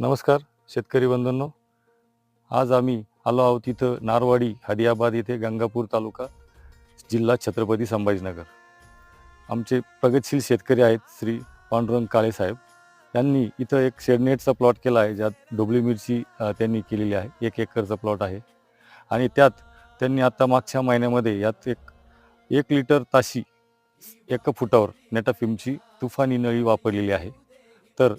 नमस्कार शेतकरी बंधूंनो. आज आम्ही आलो आहोत इथं नारवाडी हदियाबाद येथे गंगापूर तालुका जिल्हा छत्रपती संभाजीनगर. आमचे प्रगतशील शेतकरी आहेत श्री पांडुरंग काळे साहेब. यांनी इथं एक शेडनेटचा प्लॉट केला आहे ज्यात डोबली मिरची त्यांनी केलेली आहे. एक एकरचा प्लॉट आहे. आणि त्यात त्यांनी आता मागच्या महिन्यामध्ये यात एक एक लिटर ताशी एका फुटावर नेटाफिमची तुफानी नळी वापरलेली आहे. तर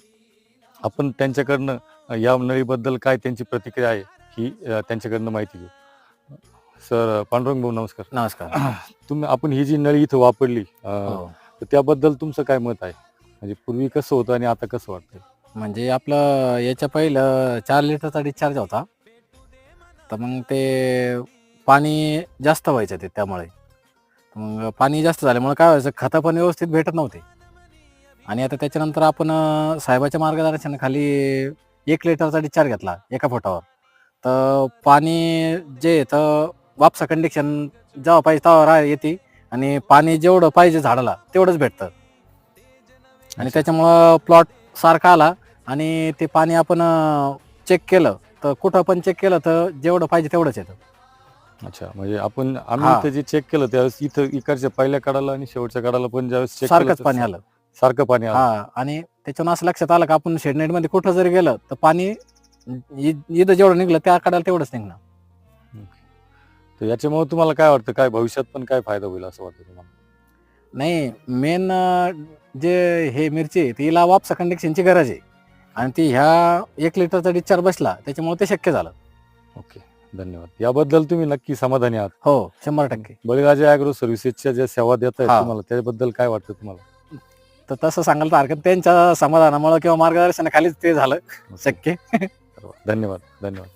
आपण त्यांच्याकडनं या नळीबद्दल काय त्यांची प्रतिक्रिया आहे ही अ, त्यांच्याकडनं माहिती घेऊ. सर पांडुरंग भाऊ नमस्कार. नमस्कार. तुम्ही आपण ही जी नळी इथं वापरली अ, हो. तर त्याबद्दल तुमचं काय मत आहे? म्हणजे पूर्वी कसं होतं आणि आता कसं वाटतंय? म्हणजे आपलं याच्या पहिलं चार लिटरचा डिस्चार्ज होता. तर मग ते पाणी जास्त व्हायचं ते त्यामुळे. मग पाणी जास्त झाल्यामुळे काय व्हायचं खतं पण व्यवस्थित भेटत नव्हते. आणि आता त्याच्यानंतर आपण अं, साहेबाच्या मार्गदर्शनाखाली एक लिटरचा डिस्चार्ज घेतला एका फुटावर. तर पाणी जे तर वापसा कंडिक्शन जेव्हा पाहिजे तेव्हा रा- येते आणि पाणी जेवढं पाहिजे झाडाला तेवढंच भेटतं. आणि. त्याच्यामुळं प्लॉट सारखा आला आणि ते पाणी आपण चेक केलं. तर कुठं पण चेक केलं तर जेवढं पाहिजे तेवढंच येतं. अच्छा म्हणजे आपण आम्ही हा. इथं जे चेक केलं त्यावेळेस इथं इकडच्या पहिल्या काढाला आणि शेवटच्या काढाला पण ज्यावेळेस चेक सारखंच पाणी आलं. सारखं पाणी आलं. हा आणि त्याच्यानं असं लक्षात आलं का आपण शेडनेटमध्ये कुठं जरी गेलं तर पाणी इ- इथं जेवढं निघलं त्या काढायला तेवढंच निघणार. तर याच्यामुळे तुम्हाला काय वाटतं काय भविष्यात पण काय फायदा होईल असं वाटतं तुम्हाला? नाही मेन जे हे मिरची आहे, तिला वापसा कंडिक्शनची गरज आहे. आणि ती ह्या एक लिटरचा डिस्चार्ज बसला त्याच्यामुळे ते शक्य झालं. ओके धन्यवाद. याबद्दल तुम्ही नक्की समाधानी आहात. हो शंभर टक्के. बळीराजा अॅग्रो सर्व्हिसेसच्या ज्या सेवा देत आहेत हा. तुम्हाला त्याबद्दल काय वाटतं तुम्हाला? तर तसं सांगायला तर हरकत. त्यांच्या समाधानामुळे किंवा मार्गदर्शनाखालीच ते झालं. शक्य. धन्यवाद धन्यवाद.